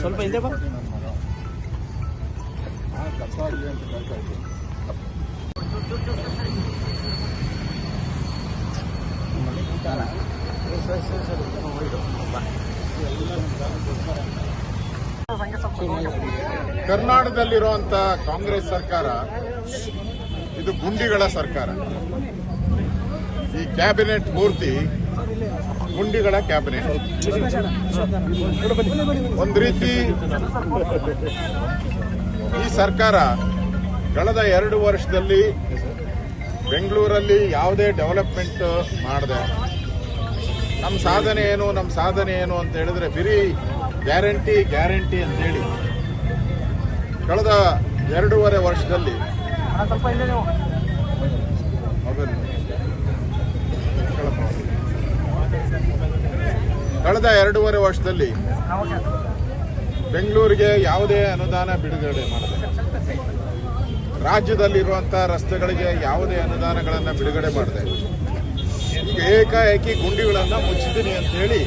ಸ್ವಲ್ಪ ಹಿಂದೆ ಕರ್ನಾಟಕದಲ್ಲಿರುವಂತ ಕಾಂಗ್ರೆಸ್ ಸರ್ಕಾರ ಇದು ಗುಂಡಿಗಳ ಸರ್ಕಾರ. ಈ ಕ್ಯಾಬಿನೆಟ್ ಪೂರ್ತಿ ಗುಂಡಿಗಳ ಕ್ಯಾಬಿನೆಟ್. ಒಂದು ರೀತಿ ಈ ಸರ್ಕಾರ ಕಳೆದ ಎರಡು ವರ್ಷದಲ್ಲಿ ಬೆಂಗಳೂರಲ್ಲಿ ಯಾವುದೇ ಡೆವಲಪ್ಮೆಂಟ್ ಮಾಡಿದೆ. ನಮ್ಮ ಸಾಧನೆ ಏನು ನಮ್ಮ ಸಾಧನೆ ಏನು ಅಂತ ಹೇಳಿದ್ರೆ ಬಿರಿ ಗ್ಯಾರಂಟಿ ಗ್ಯಾರಂಟಿ ಅಂತೇಳಿ. ಕಳೆದ ಎರಡೂವರೆ ವರ್ಷದಲ್ಲಿ ಸ್ವಲ್ಪ ಹಿಂದೆ ನೀವು ಮೊಬೈಲ್ ಕೇಳಪ್ಪ. ಕಳೆದ ಎರಡೂವರೆ ವರ್ಷದಲ್ಲಿ ಬೆಂಗಳೂರಿಗೆ ಯಾವುದೇ ಅನುದಾನ ಬಿಡುಗಡೆ ಮಾಡಿದೆ, ರಾಜ್ಯದಲ್ಲಿರುವಂಥ ರಸ್ತೆಗಳಿಗೆ ಯಾವುದೇ ಅನುದಾನಗಳನ್ನು ಬಿಡುಗಡೆ ಮಾಡದೆ, ಈಗ ಏಕಾಏಕಿ ಗುಂಡಿಗಳನ್ನು ಮುಚ್ಚಿದ್ದೀನಿ ಅಂತ ಹೇಳಿ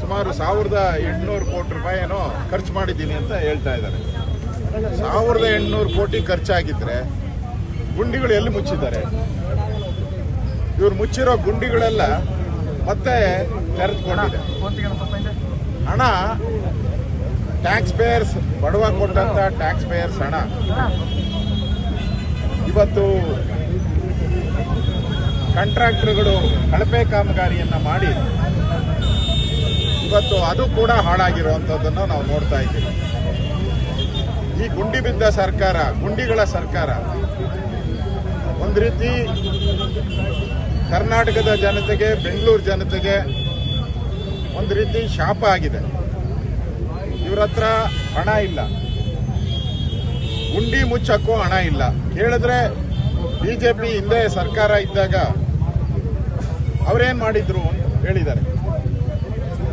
ಸುಮಾರು ಸಾವಿರದ ಎಂಟುನೂರು ಕೋಟಿ ರೂಪಾಯಿ ಏನೋ ಖರ್ಚು ಮಾಡಿದ್ದೀನಿ ಅಂತ ಹೇಳ್ತಾ ಇದ್ದಾರೆ. ಸಾವಿರದ ಎಂಟುನೂರು ಕೋಟಿ ಖರ್ಚಾಗಿದ್ರೆ ಗುಂಡಿಗಳು ಎಲ್ಲಿ ಮುಚ್ಚಿದ್ದಾರೆ? ಇವ್ರು ಮುಚ್ಚಿರೋ ಗುಂಡಿಗಳೆಲ್ಲ ಮತ್ತೆ ತೆರೆದುಕೊಂಡಿದೆ ಹಣ ಟ್ಯಾಕ್ಸ್ ಪೇಯರ್ಸ್ ಬಡವ ಕೊಟ್ಟಂತ ಟ್ಯಾಕ್ಸ್ ಪೇಯರ್ಸ್ ಹಣ. ಇವತ್ತು ಕಾಂಟ್ರಾಕ್ಟರ್ಗಳು ಕಳಪೆ ಕಾಮಗಾರಿಯನ್ನ ಮಾಡಿ, ಇವತ್ತು ಅದು ಕೂಡ ಹಾಳಾಗಿರುವಂಥದ್ದನ್ನು ನಾವು ನೋಡ್ತಾ ಇದ್ದೀವಿ. ಈ ಗುಂಡಿ ಬಿದ್ದ ಸರ್ಕಾರ, ಗುಂಡಿಗಳ ಸರ್ಕಾರ ಒಂದು ರೀತಿ ಕರ್ನಾಟಕದ ಜನತೆಗೆ, ಬೆಂಗಳೂರು ಜನತೆಗೆ ಒಂದು ರೀತಿ ಶಾಪ ಆಗಿದೆ. ಇವ್ರ ಹತ್ರ ಹಣ ಇಲ್ಲ. ಗುಂಡಿ ಮುಚ್ಚಕ್ಕೂ ಹಣ ಇಲ್ಲ. ಕೇಳಿದ್ರೆ ಬಿಜೆಪಿ ಹಿಂದೆ ಸರ್ಕಾರ ಇದ್ದಾಗ ಅವರೇನ್ ಮಾಡಿದ್ರು ಅಂತ ಹೇಳಿದ್ದಾರೆ.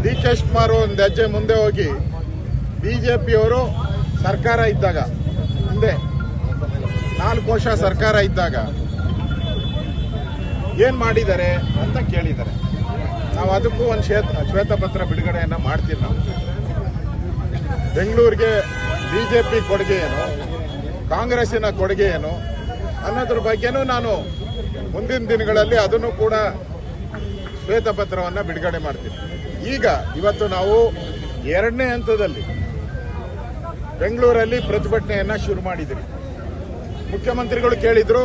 ಡಿ ಕೆ ಶಿವಕುಮಾರ್ ಒಂದು ಹೆಜ್ಜೆ ಮುಂದೆ ಹೋಗಿ ಬಿಜೆಪಿಯವರು ಸರ್ಕಾರ ಇದ್ದಾಗ, ಹಿಂದೆ ನಾಲ್ಕು ವರ್ಷ ಸರ್ಕಾರ ಇದ್ದಾಗ ಏನ್ ಮಾಡಿದ್ದಾರೆ ಅಂತ ಕೇಳಿದ್ದಾರೆ. ನಾವು ಅದಕ್ಕೂ ಒಂದು ಶ್ವೇತ ಶ್ವೇತಪತ್ರ ಬಿಡುಗಡೆಯನ್ನ ಮಾಡ್ತೀವಿ ನಾವು. ಬೆಂಗಳೂರಿಗೆ ಬಿಜೆಪಿ ಕೊಡುಗೆ ಏನು? ಕಾಂಗ್ರೆಸ್ಸಿನ ಕೊಡುಗೆ ಏನು? ಅನ್ನೋದ್ರ ಬಗ್ಗೆನೂ ನಾನು ಮುಂದಿನ ದಿನಗಳಲ್ಲಿ ಅದನ್ನು ಕೂಡ ಶ್ವೇತಪತ್ರವನ್ನು ಬಿಡುಗಡೆ ಮಾಡ್ತೀನಿ. ಈಗ ಇವತ್ತು ನಾವು ಎರಡನೇ ಹಂತದಲ್ಲಿ ಬೆಂಗಳೂರಲ್ಲಿ ಪ್ರತಿಭಟನೆಯನ್ನು ಶುರು ಮಾಡಿದ್ದೀವಿ. ಮುಖ್ಯಮಂತ್ರಿಗಳು ಕೇಳಿದರು,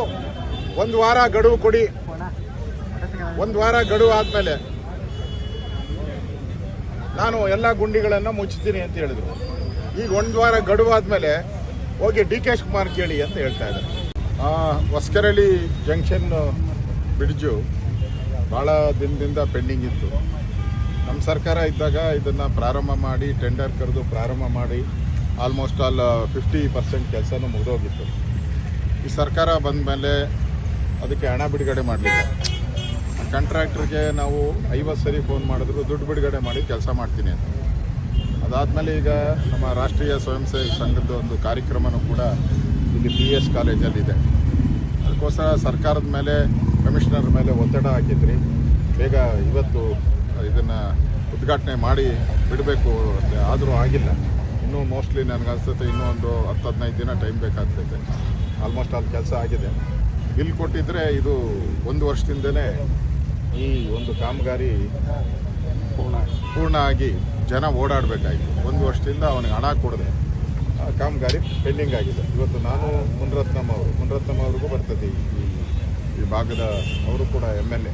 ಒಂದು ವಾರ ಗಡುವು ಕೊಡಿ ಒಂದು ವಾರ ಗಡುವು ಆದ್ಮೇಲೆ ನಾನು ಎಲ್ಲ ಗುಂಡಿಗಳನ್ನು ಮುಚ್ಚುತ್ತೀನಿ ಅಂತ ಹೇಳಿದ್ರು. ಈಗ ಒಂದು ವಾರ ಗಡುವು ಆದ್ಮೇಲೆ ಹೋಗಿ ಡಿ ಕೆ ಶಿವಕುಮಾರ್ ಕೇಳಿ ಅಂತ ಹೇಳ್ತಾ ಇದ್ದಾರೆ. ಹೊಸ್ಕರಳ್ಳಿ ಹೊಸಕೆರಳಿ ಜಂಕ್ಷನ್ ಬ್ರಿಡ್ಜು ಭಾಳ ದಿನದಿಂದ ಪೆಂಡಿಂಗ್ ಇತ್ತು. ನಮ್ಮ ಸರ್ಕಾರ ಇದ್ದಾಗ ಇದನ್ನು ಪ್ರಾರಂಭ ಮಾಡಿ, ಟೆಂಡರ್ ಕರೆದು ಪ್ರಾರಂಭ ಮಾಡಿ ಆಲ್ಮೋಸ್ಟ್ ಆಲ್ ಫಿಫ್ಟಿ ಪರ್ಸೆಂಟ್ ಕೆಲಸನೂ ಮುಗಿದೋಗಿತ್ತು. ಈ ಸರ್ಕಾರ ಬಂದ ಮೇಲೆ ಅದಕ್ಕೆ ಹಣ ಬಿಡುಗಡೆ ಮಾಡಲಿಲ್ಲ. ಕಾಂಟ್ರಾಕ್ಟ್ರಿಗೆ ನಾವು ಐವತ್ತು ಸರಿ ಫೋನ್ ಮಾಡಿದ್ರು, ದುಡ್ಡು ಬಿಡುಗಡೆ ಮಾಡಿ ಕೆಲಸ ಮಾಡ್ತೀನಿ ಅಂತ. ಅದಾದಮೇಲೆ ಈಗ ನಮ್ಮ ರಾಷ್ಟ್ರೀಯ ಸ್ವಯಂ ಸೇವಕ ಸಂಘದ ಒಂದು ಕಾರ್ಯಕ್ರಮನೂ ಕೂಡ ಇಲ್ಲಿ ಬಿ ಎಸ್ ಕಾಲೇಜಲ್ಲಿದೆ. ಅದಕ್ಕೋಸ್ಕರ ಸರ್ಕಾರದ ಮೇಲೆ, ಕಮಿಷನರ್ ಮೇಲೆ ಒತ್ತಡ ಹಾಕಿದ್ರಿ. ಬೇಗ ಇವತ್ತು ಇದನ್ನು ಉದ್ಘಾಟನೆ ಮಾಡಿ ಬಿಡಬೇಕು ಅಂತ ಆದರೂ ಆಗಿಲ್ಲ. ಇನ್ನೂ ಮೋಸ್ಟ್ಲಿ ನನಗನ್ಸುತ್ತೆ ಇನ್ನೂ ಒಂದು ಹತ್ತು, ಹದಿನೈದು ದಿನ ಟೈಮ್ ಬೇಕಾಗ್ತೈತೆ. ಆಲ್ಮೋಸ್ಟ್ ಅಲ್ಲಿ ಕೆಲಸ ಆಗಿದೆ. ಬಿಲ್ ಕೊಟ್ಟಿದ್ದರೆ ಇದು ಒಂದು ವರ್ಷದಿಂದಲೇ ಈ ಒಂದು ಕಾಮಗಾರಿ ಪೂರ್ಣ ಪೂರ್ಣ ಆಗಿ ಜನ ಓಡಾಡಬೇಕಾಗಿತ್ತು ಒಂದು ವರ್ಷದಿಂದ ಅವನಿಗೆ ಹಣ ಕೊಡದೆ ಆ ಕಾಮಗಾರಿ ಪೆಂಡಿಂಗ್ ಆಗಿದೆ. ಇವತ್ತು ನಾನು ಮುನ್ರತ್ನಮ್ಮ ಅವರು ಮುನರತ್ನಮ್ಮ ಅವ್ರಿಗೂ ಬರ್ತದೆ ಈ ಭಾಗದ ಅವರು ಕೂಡ ಎಂ ಎಲ್ ಎ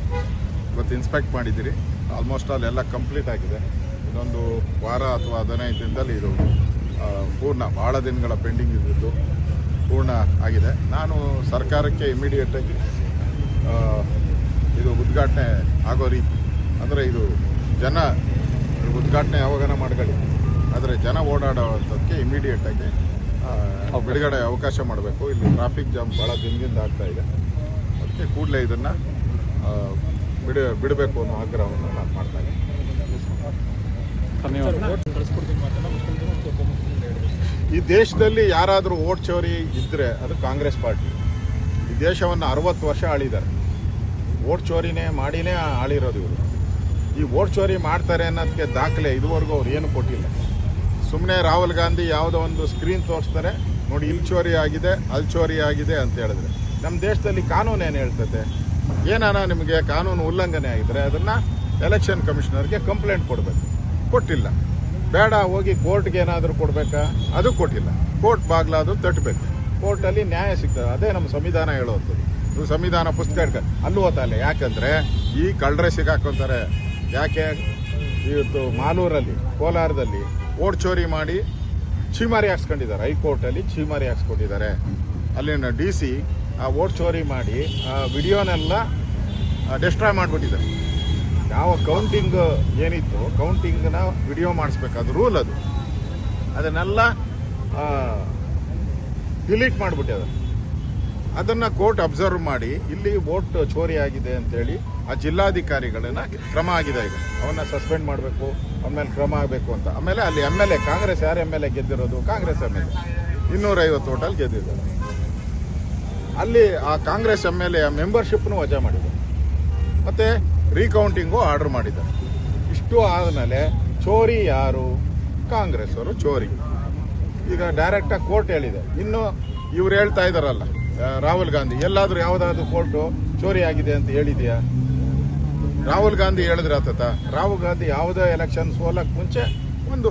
ಇವತ್ತು ಇನ್ಸ್ಪೆಕ್ಟ್ ಮಾಡಿದ್ದೀರಿ. ಆಲ್ಮೋಸ್ಟ್ ಆಲ್ ಎಲ್ಲ ಕಂಪ್ಲೀಟ್ ಆಗಿದೆ. ಇನ್ನೊಂದು ವಾರ ಅಥವಾ ಹದಿನೈದು ದಿನದಲ್ಲಿ ಇದು ಪೂರ್ಣ ಭಾಳ ದಿನಗಳ ಪೆಂಡಿಂಗ್ ಇದ್ದಿದ್ದು ಪೂರ್ಣ ಆಗಿದೆ. ನಾನು ಸರ್ಕಾರಕ್ಕೆ ಇಮಿಡಿಯೇಟಾಗಿ ಇದು ಉದ್ಘಾಟನೆ ಆಗೋ ರೀತಿ. ಅಂದರೆ ಇದು ಜನ ಉದ್ಘಾಟನೆ ಯಾವಾಗನ ಮಾಡ್ಕೊಳ್ಳಿ. ಆದರೆ ಜನ ಓಡಾಡೋದಕ್ಕೆ ಇಮಿಡಿಯೇಟಾಗಿ ಬಿಡುಗಡೆ ಅವಕಾಶ ಮಾಡಬೇಕು. ಇಲ್ಲಿ ಟ್ರಾಫಿಕ್ ಜಾಮ್ ಭಾಳ ದಿನದಿಂದ ಆಗ್ತಾ ಇದೆ. ಅದಕ್ಕೆ ಕೂಡಲೇ ಇದನ್ನು ಬಿಡ ಬಿಡಬೇಕು ಅನ್ನೋ ಆಗ್ರಹವನ್ನು ನಾನು ಮಾಡ್ತಾ ಇದ್ದೀನಿ. ಈ ದೇಶದಲ್ಲಿ ಯಾರಾದರೂ ಓಟ್ ಚೋರಿ ಇದ್ದರೆ ಅದು ಕಾಂಗ್ರೆಸ್ ಪಾರ್ಟಿ. ಈ ದೇಶವನ್ನು ಅರವತ್ತು ವರ್ಷ ಆಳಿದ್ದಾರೆ. ಓಟ್ ಚೋರಿನೇ ಮಾಡಿನೇ ಆಳಿರೋದು ಇವರು. ಈ ಓಟ್ ಚೋರಿ ಮಾಡ್ತಾರೆ ಅನ್ನೋದಕ್ಕೆ ದಾಖಲೆ ಇದುವರೆಗೂ ಅವ್ರು ಏನು ಕೊಟ್ಟಿಲ್ಲ. ಸುಮ್ಮನೆ ರಾಹುಲ್ ಗಾಂಧಿ ಯಾವುದೋ ಒಂದು ಸ್ಕ್ರೀನ್ ತೋರಿಸ್ತಾರೆ, ನೋಡಿ ಇಲ್ಲಿ ಚೋರಿ ಆಗಿದೆ, ಅಲ್ಲಿ ಚೋರಿ ಆಗಿದೆ ಅಂತ ಹೇಳಿದ್ರೆ. ನಮ್ಮ ದೇಶದಲ್ಲಿ ಕಾನೂನು ಏನು ಹೇಳ್ತದೆ? ಏನಾನ ನಿಮಗೆ ಕಾನೂನು ಉಲ್ಲಂಘನೆ ಆಗಿದ್ರೆ ಅದನ್ನು ಎಲೆಕ್ಷನ್ ಕಮಿಷನರ್ಗೆ ಕಂಪ್ಲೇಂಟ್ ಕೊಡಬೇಕು. ಕೊಟ್ಟಿಲ್ಲ. ಬೇಡ, ಹೋಗಿ ಕೋರ್ಟ್ಗೆ ಏನಾದರೂ ಕೊಡಬೇಕಾ? ಅದು ಕೊಟ್ಟಿಲ್ಲ. ಕೋರ್ಟ್ ಬಾಗ್ಲಾದರೂ ತಟ್ಟಬೇಕು ಕೋರ್ಟಲ್ಲಿ ನ್ಯಾಯ ಸಿಗ್ತದೆ. ಅದೇ ನಮ್ಮ ಸಂವಿಧಾನ ಹೇಳುವಂಥದ್ದು ನೀವು ಸಂವಿಧಾನ ಪುಸ್ತಕ ಹಿಡ್ಕ ಅಲ್ಲೂ ಓದಲ್ಲ ಯಾಕಂದರೆ ಈ ಕಳ್ಳರೆ ಸಿಗಾಕೊಂತಾರೆ ಯಾಕೆ? ಇವತ್ತು ಮಾಲೂರಲ್ಲಿ, ಕೋಲಾರದಲ್ಲಿ ಓಟ್ ಚೋರಿ ಮಾಡಿ ಚೀಮಾರಿ ಹಾಕ್ಸ್ಕೊಂಡಿದ್ದಾರೆ. ಹೈಕೋರ್ಟಲ್ಲಿ ಚೀಮಾರಿ ಹಾಕ್ಸ್ಕೊಂಡಿದ್ದಾರೆ. ಅಲ್ಲಿನ ಡಿ ಸಿ ಆ ಓಟ್ ಚೋರಿ ಮಾಡಿ ಆ ವಿಡಿಯೋನೆಲ್ಲ ಡೆಸ್ಟ್ರಾಯ್ ಮಾಡಿಬಿಟ್ಟಿದ್ದಾರೆ. ಯಾವ ಕೌಂಟಿಂಗ್ ಏನಿತ್ತು ಕೌಂಟಿಂಗ್ನ ವಿಡಿಯೋ ಮಾಡಿಸ್ಬೇಕಾದ ರೂಲ್ ಅದು. ಅದನ್ನೆಲ್ಲ ಡಿಲೀಟ್ ಮಾಡಿಬಿಟ್ಟಿದ್ದಾರೆ. ಅದನ್ನು ಕೋರ್ಟ್ ಅಬ್ಸರ್ವ್ ಮಾಡಿ ಇಲ್ಲಿ ವೋಟ್ ಚೋರಿ ಆಗಿದೆ ಅಂತೇಳಿ ಆ ಜಿಲ್ಲಾಧಿಕಾರಿಗಳನ್ನ ಕ್ರಮ ಆಗಿದೆ ಈಗ. ಅವನ್ನ ಸಸ್ಪೆಂಡ್ ಮಾಡಬೇಕು ಆಮೇಲೆ ಕ್ರಮ ಆಗಬೇಕು ಅಂತ. ಆಮೇಲೆ ಅಲ್ಲಿ ಎಂ ಎಲ್ ಎ ಕಾಂಗ್ರೆಸ್ ಯಾರು ಎಂ ಎಲ್ ಎ ಗೆದ್ದಿರೋದು? ಕಾಂಗ್ರೆಸ್ ಎಂ ಎಲ್ ಎ ಇನ್ನೂರೈವತ್ತು ಓಟಲ್ಲಿ ಗೆದ್ದಿದ್ದಾರೆ ಅಲ್ಲಿ ಆ ಕಾಂಗ್ರೆಸ್ ಎಂ ಎಲ್ ಎ ಮೆಂಬರ್ಶಿಪ್ನು ವಜಾ ಮಾಡಿದ್ದಾರೆ ಮತ್ತೆ ರೀಕೌಂಟಿಂಗು ಆರ್ಡರ್ ಮಾಡಿದ್ದಾರೆ ಇಷ್ಟು ಆದಮೇಲೆ ಚೋರಿ ಯಾರು? ಕಾಂಗ್ರೆಸ್ ಅವರು ಚೋರಿ. ಈಗ ಡೈರೆಕ್ಟಾಗಿ ಕೋರ್ಟ್ ಹೇಳಿದೆ. ಇನ್ನು ಇವ್ರು ಹೇಳ್ತಾ ಇದಾರಲ್ಲ ಆ, ರಾಹುಲ್ ಗಾಂಧಿ, ಎಲ್ಲಾದ್ರೂ ಯಾವುದಾದ್ರೂ ಕೋರ್ಟು ಚೋರಿ ಆಗಿದೆ ಅಂತ ಹೇಳಿದ್ಯಾ? ರಾಹುಲ್ ಗಾಂಧಿ ಹೇಳಿದ್ರೆ ಆತತ? ರಾಹುಲ್ ಗಾಂಧಿ ಯಾವುದೇ ಎಲೆಕ್ಷನ್ ಸೋಲಕ್ಕೆ ಮುಂಚೆ ಒಂದು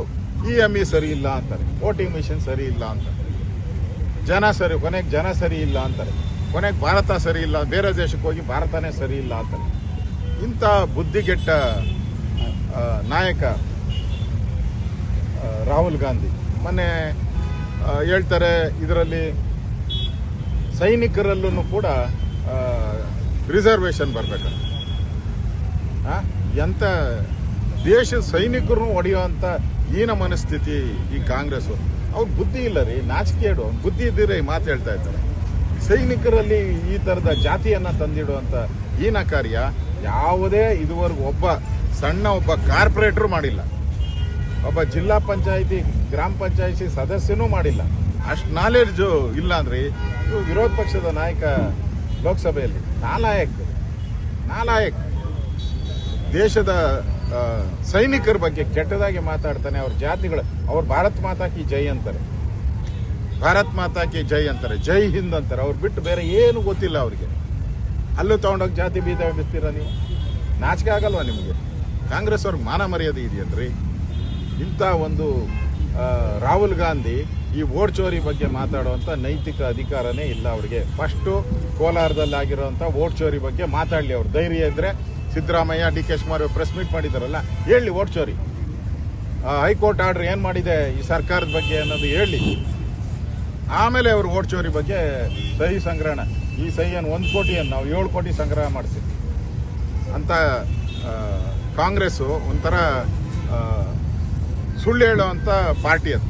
ಇ ಎಂ ಇ ಸರಿ ಇಲ್ಲ ಅಂತಾರೆ ವೋಟಿಂಗ್ ಮಿಷಿನ್ ಸರಿ ಇಲ್ಲ ಅಂತಾರೆ. ಜನ ಸರಿ, ಕೊನೆಗೆ ಜನ ಸರಿ ಇಲ್ಲ ಅಂತಾರೆ. ಕೊನೆಗೆ ಭಾರತ ಸರಿ ಇಲ್ಲ, ಬೇರೆ ದೇಶಕ್ಕೆ ಹೋಗಿ ಭಾರತನೇ ಸರಿ ಇಲ್ಲ ಅಂತಾರೆ. ಇಂಥ ಬುದ್ಧಿಗೆಟ್ಟ ನಾಯಕ ರಾಹುಲ್ ಗಾಂಧಿ. ಮೊನ್ನೆ ಹೇಳ್ತಾರೆ, ಇದರಲ್ಲಿ ಸೈನಿಕರಲ್ಲೂ ಕೂಡ ರಿಸರ್ವೇಷನ್ ಬರಬೇಕು. ಎಂಥ ದೇಶದ ಸೈನಿಕರನ್ನು ಹೊಡೆಯುವಂಥ ಹೀನ ಮನಸ್ಥಿತಿ ಈ ಕಾಂಗ್ರೆಸ್ ಅವ್ರು ಬುದ್ಧಿ ಇಲ್ಲ ರೀ ನಾಚಿಕೆಡು ಬುದ್ಧಿ ಇದ್ದೀರ ಮಾತು ಹೇಳ್ತಾ ಇದ್ದಾರೆ. ಸೈನಿಕರಲ್ಲಿ ಈ ಥರದ ಜಾತಿಯನ್ನು ತಂದಿಡುವಂಥ ಹೀನ ಕಾರ್ಯ ಯಾವುದೇ ಇದುವರೆಗೂ ಒಬ್ಬ ಸಣ್ಣ ಒಬ್ಬ ಕಾರ್ಪೊರೇಟ್ರು ಮಾಡಿಲ್ಲ. ಒಬ್ಬ ಜಿಲ್ಲಾ ಪಂಚಾಯಿತಿ, ಗ್ರಾಮ ಪಂಚಾಯಿತಿ ಸದಸ್ಯನೂ ಮಾಡಿಲ್ಲ. ಅಷ್ಟು ನಾಲೆಡ್ಜು ಇಲ್ಲ ಅಂದ್ರೆ ವಿರೋಧ ಪಕ್ಷದ ನಾಯಕ ಲೋಕಸಭೆಯಲ್ಲಿ ನಾಲಾಯಕ್. ನಾಲಾಯಕ್. ದೇಶದ ಸೈನಿಕರ ಬಗ್ಗೆ ಕೆಟ್ಟದಾಗಿ ಮಾತಾಡ್ತಾನೆ ಅವ್ರ ಜಾತಿಗಳು. ಅವ್ರು ಭಾರತ್ ಮಾತಾ ಕಿ ಜೈ ಅಂತಾರೆ. ಭಾರತ್ ಮಾತಾ ಕಿ ಜೈ ಅಂತಾರೆ. ಜೈ ಹಿಂದ್ ಅಂತಾರೆ. ಅವ್ರು ಬಿಟ್ಟು ಬೇರೆ ಏನು ಗೊತ್ತಿಲ್ಲ ಅವ್ರಿಗೆ. ಅಲ್ಲೂ ತಗೊಂಡೋಗಿ ಜಾತಿ ಬೀದ ಬಿಡ್ತೀರಾ ನೀವು? ನಾಚಿಕೆ ಆಗಲ್ವಾ ನಿಮಗೆ? ಕಾಂಗ್ರೆಸ್ ಅವ್ರಿಗೆ ಮಾನ ಮರ್ಯಾದೆ ಇದೆಯನ್ರಿ ಇಂಥ ಒಂದು ರಾಹುಲ್ ಗಾಂಧಿ ಈ ಓಟ್ ಚೋರಿ ಬಗ್ಗೆ ಮಾತಾಡುವಂಥ ನೈತಿಕ ಅಧಿಕಾರನೇ ಇಲ್ಲ ಅವರಿಗೆ. ಫಸ್ಟು ಕೋಲಾರದಲ್ಲಿ ಆಗಿರುವಂಥ ಓಟ್ ಚೋರಿ ಬಗ್ಗೆ ಮಾತಾಡಲಿ ಅವ್ರು. ಧೈರ್ಯ ಇದ್ದರೆ Siddaramaiah, D K Shivakumar press meet ಮಾಡಿದಾರಲ್ಲ, ಹೇಳಿ ಓಟ್ ಚೋರಿ. ಹೈಕೋರ್ಟ್ ಆರ್ಡರ್ ಏನು ಮಾಡಿದೆ ಈ ಸರ್ಕಾರದ ಬಗ್ಗೆ ಅನ್ನೋದು ಹೇಳಿ. ಆಮೇಲೆ ಅವರು ಓಟ್ ಚೋರಿ ಬಗ್ಗೆ ಸಹಿ ಸಂಗ್ರಹಣ. ಈ ಸಹಿಯನ್ನು ಒಂದು ಕೋಟಿಯನ್ನು ನಾವು ಏಳು ಕೋಟಿ ಸಂಗ್ರಹ ಮಾಡ್ತೀವಿ. ಅಂತ ಕಾಂಗ್ರೆಸ್ಸು ಒಂಥರ ಸುಳ್ಳು ಹೇಳೋ ಹೇಳುವಂಥ ಪಾರ್ಟಿ ಅದು.